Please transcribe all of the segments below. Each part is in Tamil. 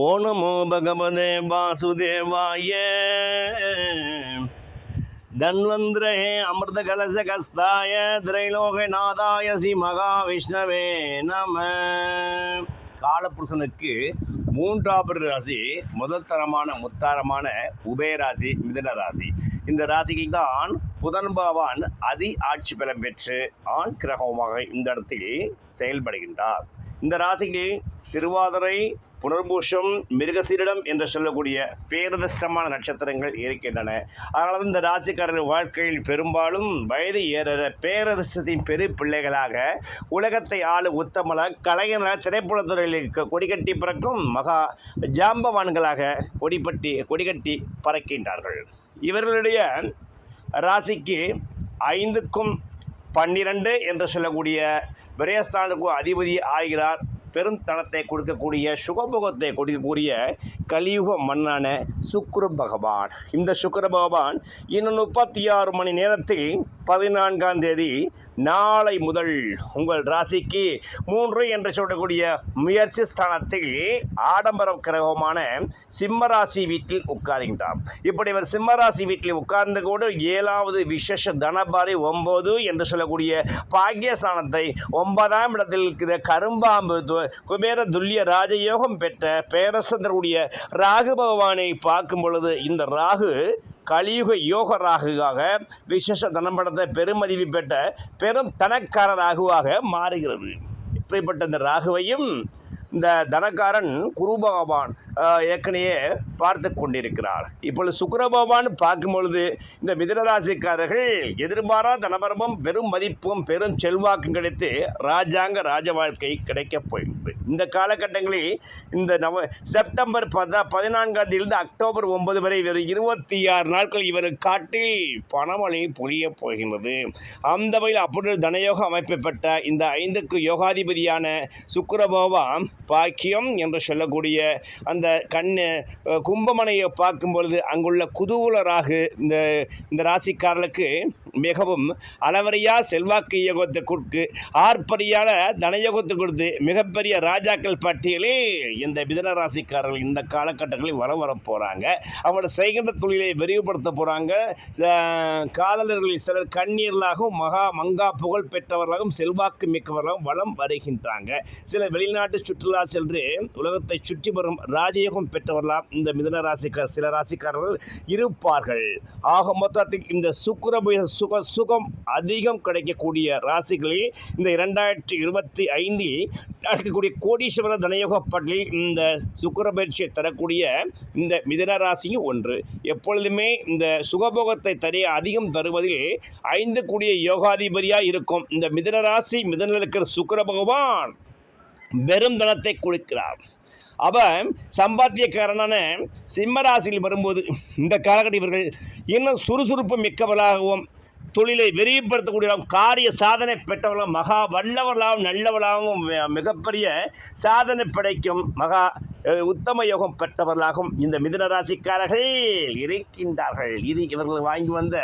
ஓ நமோ பகவதே வாசுதேவாய. தன்வந்திரே அமிர்த கலச கஸ்தாய திரைலோகநாதாய ஸ்ரீ மகாவிஷ்ணவே நம. காலபுருஷனுக்கு மூன்றாவது ராசி முதல் தரமான முத்தாரமான உபயராசி மிதன ராசி. இந்த ராசியில் தான் புதன் பகவான் அதி ஆட்சி பலம் பெற்று ஆண் கிரகமாக இந்த இடத்தில் செயல்படுகின்றார். இந்த ராசிக்கு திருவாதிரை புனர்பூஷம் மிருகசீரிடம் என்று சொல்லக்கூடிய பேரதிர்ஷ்டமான நட்சத்திரங்கள் இருக்கின்றன. அதனால இந்த ராசிக்காரர்கள் வாழ்க்கையில் பெரும்பாலும் வயது ஏற பேரதிர்ஷ்டத்தின் பெரு பிள்ளைகளாக உலகத்தை ஆளு உத்தமல கலைஞர்களாக திரைப்படத்துறையில் இருக்க கொடிகட்டி பிறக்கும் மகா ஜாம்பவான்களாக கொடிப்பட்டி கொடிகட்டி பறக்கின்றார்கள். இவர்களுடைய ராசிக்கு ஐந்துக்கும் பன்னிரண்டு என்று சொல்லக்கூடிய விரயஸ்தானுக்கும் அதிபதி ஆகிறார். பெரும் தனத்தை கொடுக்கக்கூடிய சுகபோகத்தை கொடுக்கக்கூடிய கலியுக மன்னான சுக்கிர பகவான். இந்த சுக்கர பகவான் இன்னும் முப்பத்தி ஆறு மணி நேரத்தில் பதினான்காம் தேதி நாளை முதல் உங்கள் ராசிக்கு மூன்று என்று சொல்லக்கூடிய முயற்சி ஸ்தானத்தில் ஆடம்பர கிரகமான சிம்மராசி வீட்டில் உட்காருகின்றார். இப்படி இவர் சிம்மராசி வீட்டில் உட்கார்ந்து கூட ஏழாவது விசேஷ தனபாரி ஒன்பது என்று சொல்லக்கூடிய பாக்கியஸ்தானத்தை ஒன்பதாம் இடத்தில் இருக்கிற கரும்பாம்பு குபேர துல்லிய ராஜயோகம் பெற்ற பேரசந்தருடைய ராகு பகவானை பார்க்கும் பொழுது இந்த ராகு கலியுக யோக ராகுவாக விசேஷ தனம்படத்தை பெருமதிவு பெற்ற பெரும் தனக்கார ராகுவாக மாறுகிறது. இப்படிப்பட்ட இந்த ராகுவையும் இந்த தனக்காரன் குரு பகவான் ஏற்கனவே பார்த்து கொண்டிருக்கிறார். இப்பொழுது சுக்கர பகவான் பார்க்கும் பொழுது இந்த மிதனராசிக்காரர்கள் எதிர்பாரா தனபரமும் பெரும் மதிப்பும் பெரும் செல்வாக்கும் கிடைத்து ராஜாங்க ராஜ வாழ்க்கை கிடைக்கப் போகிறது. இந்த காலகட்டங்களில் இந்த நவ செப்டம்பர் பத பதினான்காம் தேதியிலிருந்து அக்டோபர் ஒன்பது வரை வெறும் இருபத்தி ஆறு நாட்கள் இவர் காட்டில் பணமழை பொழியப் போகின்றது. அந்த வகையில் அப்படி தனயோக அமைப்பப்பட்ட இந்த ஐந்துக்கு யோகாதிபதியான சுக்கிரபோவாம் பாக்கியம் என்று சொல்லக்கூடிய அந்த கண் கும்பமனையை பார்க்கும் பொழுது அங்குள்ள குதூகலராகு இந்த இந்த ராசிக்காரர்களுக்கு மிகவும் அளவறியா செல்வாக்கு யோகத்தை கொடுத்து ஆர்ப்பரியான தனயோகத்தை கொடுத்து மிகப்பெரிய ராஜாக்கள் பட்டியலில் இந்த மிதன ராசிக்காரர்கள் இந்த காலகட்டங்களில் வளம் வர போகிறாங்க அவங்களோட செய்கின்ற தொழிலை விரிவுபடுத்த போகிறாங்க காதலர்களில் சிலர் கண்ணீர்களாகவும் மகா மங்கா புகழ் பெற்றவர்களாகவும் செல்வாக்கு மிக்கவர்களாகவும் வளம் வருகின்றாங்க. சில வெளிநாட்டு சுற்றுலா சென்று உலகத்தை சுற்றி வரும் ராஜயோகம் பெற்றவர்களாம் இந்த மிதன ராசிக்கார சில ராசிக்காரர்கள் இருப்பார்கள். ஆக மொத்தத்தில் இந்த சுக்கிரபுய சுக சுகம் அதிகம் கிடைக்கக்கூடிய ராசிகளில் இந்த இரண்டாயிரத்தி இருபத்தி ஐந்தில் நடக்கக்கூடிய கோடீஸ்வர தனயோக பட்டியலில் இந்த சுக்கிர பயிற்சியை தரக்கூடிய இந்த மிதன ராசியும் ஒன்று. எப்பொழுதுமே இந்த சுகபோகத்தை தரைய அதிகம் தருவதில் ஐந்து கூடிய யோகாதிபதியாக இருக்கும். இந்த மிதன ராசி மிதனில் இருக்கிற சுக்கர பகவான். வெறும் தனத்தை கொடுக்கிறார். அவன் சம்பாத்தியக்காரனான சிம்மராசியில் வரும்போது இந்த காலகட்டம் இவர்கள் இன்னும் சுறுசுறுப்பு மிக்கவர்களாகவும் தொழிலை விரிவுபடுத்தக்கூடிய காரிய சாதனை பெற்றவர்களும் மகா வல்லவர்களாகவும் நல்லவர்களாகவும் மிகப்பெரிய சாதனை படைக்கும் மகா உத்தம யோகம் பெற்றவர்களாகவும் இந்த மிதுன ராசிக்காரர்கள் இருக்கின்றார்கள். இது இவர்கள் வாங்கி வந்த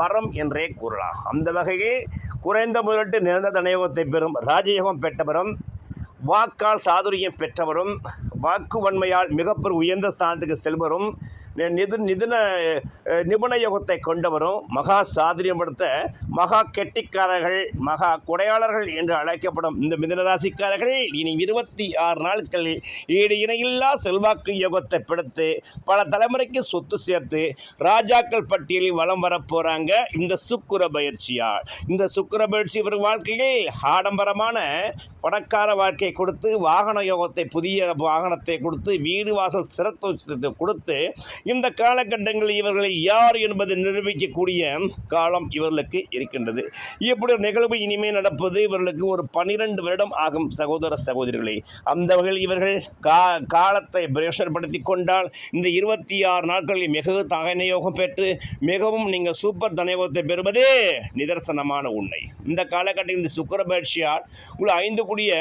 வரம் என்றே கூறலாம். அந்த வகையில் குறைந்த முதலீட்டு நிறந்த தனயோகத்தை பெறும் ராஜயோகம் பெற்றவரும் வாக்கால் சாதுரியம் பெற்றவரும் வாக்கு வன்மையால் மிகப்பெரு உயர்ந்த ஸ்தானத்துக்கு செல்வரும் நிது நிதின நிபுண யுகத்தை கொண்டவரும் மகா சாதுரியம் படுத்த மகா கெட்டிக்காரர்கள் மகா கொடையாளர்கள் என்று அழைக்கப்படும் இந்த மிதனராசிக்காரர்கள் இனி இருபத்தி ஆறு நாட்களில் ஈடு இணையில்லா செல்வாக்கு யோகத்தை பிடித்து பல தலைமுறைக்கு சொத்து சேர்த்து ராஜாக்கள் பட்டியலில் வலம் வர போகிறாங்க இந்த சுக்குர பயிற்சியால். இந்த சுக்கிர பயிற்சி இவர் வாழ்க்கையில் ஆடம்பரமான பணக்கார வாழ்க்கையை கொடுத்து வாகன யோகத்தை புதிய வாகனத்தை கொடுத்து வீடு வாசல் சிறத்து கொடுத்து இந்த காலகட்டங்களில் இவர்களை யார் என்பதை நிரூபிக்கக்கூடிய காலம் இவர்களுக்கு இருக்கின்றது. இப்படி ஒரு நிகழ்வு இனிமேல் நடப்பது இவர்களுக்கு ஒரு பனிரெண்டு வருடம் ஆகும் சகோதர சகோதரிகளே. அந்த வகையில் இவர்கள் கா காலத்தை பிரயோசனப்படுத்தி கொண்டால் இந்த இருபத்தி ஆறு நாட்களில் மிக தகனயோகம் பெற்று மிகவும் நீங்கள் சூப்பர் தனயோகத்தை பெறுவதே நிதர்சனமான உண்மை. இந்த காலகட்டத்தில் இந்த சுக்கர பயிற்சியால் உள்ள ஐந்து கூடிய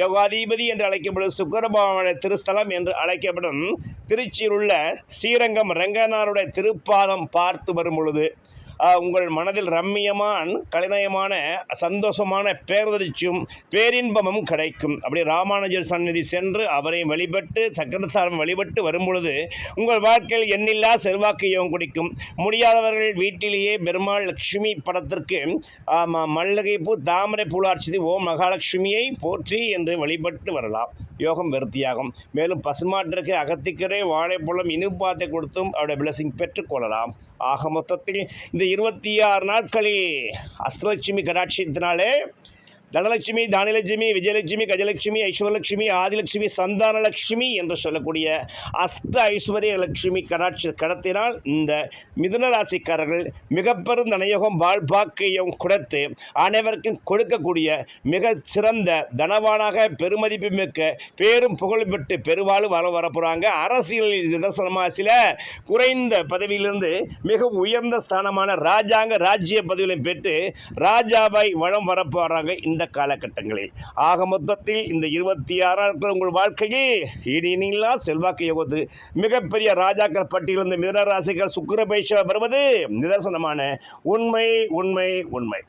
யோகாதிபதி என்று அழைக்கப்படும் சுக்கரபாவனை திருஸ்தலம் என்று அழைக்கப்படும் திருச்சியில் உள்ள ஸ்ரீரங்கம் ரங்கனாருடைய திருப்பாதம் பார்த்து வரும் பொழுது உங்கள் மனதில் ரம்மியமான கலைநயமான சந்தோஷமான பேரதிர்ச்சியும் பேரின்பமும் கிடைக்கும். அப்படி ராமானுஜர் சந்நிதி சென்று அவரையும் வழிபட்டு சக்கரத்தாரம் வழிபட்டு வரும்பொழுது உங்கள் வாழ்க்கையில் எண்ணில்லா செல்வாக்கு யோகம் குடிக்கும். முடியாதவர்கள் வீட்டிலேயே பெருமாள் லட்சுமி படத்திற்கு ஆமாம் மல்லிகை பூ தாமரை பூலாட்சி ஓம் மகாலட்சுமியை போற்றி என்று வழிபட்டு வரலாம். யோகம் விருத்தியாகும். மேலும் பசுமாட்டிற்கு அகத்திக்கரை வாழைப்பழம் இனிப்பாத்தை கொடுத்தும் அவருடைய பிளஸிங் பெற்றுக்கொள்ளலாம் ஆக மொத்தத்தில் இந்த இருபத்தி ஆறு நாட்களில் அஷ்டலட்சுமி கடாட்சியத்தினாலே தனலட்சுமி தானியலட்சுமி விஜயலட்சுமி கஜலட்சுமி ஐஸ்வரலட்சுமி ஆதிலட்சுமி சந்தானலட்சுமி என்று சொல்லக்கூடிய அஷ்ட ஐஸ்வர்ய லட்சுமி கடாட்சி கடத்தினால் இந்த மிதுன ராசிக்காரர்கள் மிக பெரும் தனயோகம் வாழ்பாக்கையும் கொடுத்து அனைவருக்கும் கொடுக்கக்கூடிய மிக சிறந்த தனவானாக பெருமதிப்பு மிக்க பேரும் புகழ் பெற்று பெருவாழ் வர வரப்போகிறாங்க அரசியலில் நிதர்சனமாக சில குறைந்த பதவியிலிருந்து மிக உயர்ந்த ஸ்தானமான ராஜாங்க ராஜ்ய பதவியிலும் பெற்று ராஜாவை வளம் வரப்போகிறாங்க இந்த இந்த காலகட்டங்களில். ஆக மொத்தத்தில் இந்த இருபத்தி ஆறாம் உங்கள் வாழ்க்கையில் இடியில்லா செல்வாக்கு யோகத்து மிகப்பெரிய ராஜாக்கள் பட்டியலிருந்து மிதனராசிகள் சுக்கரபேஷ வருவது நிதர்சனமான உண்மை உண்மை உண்மை.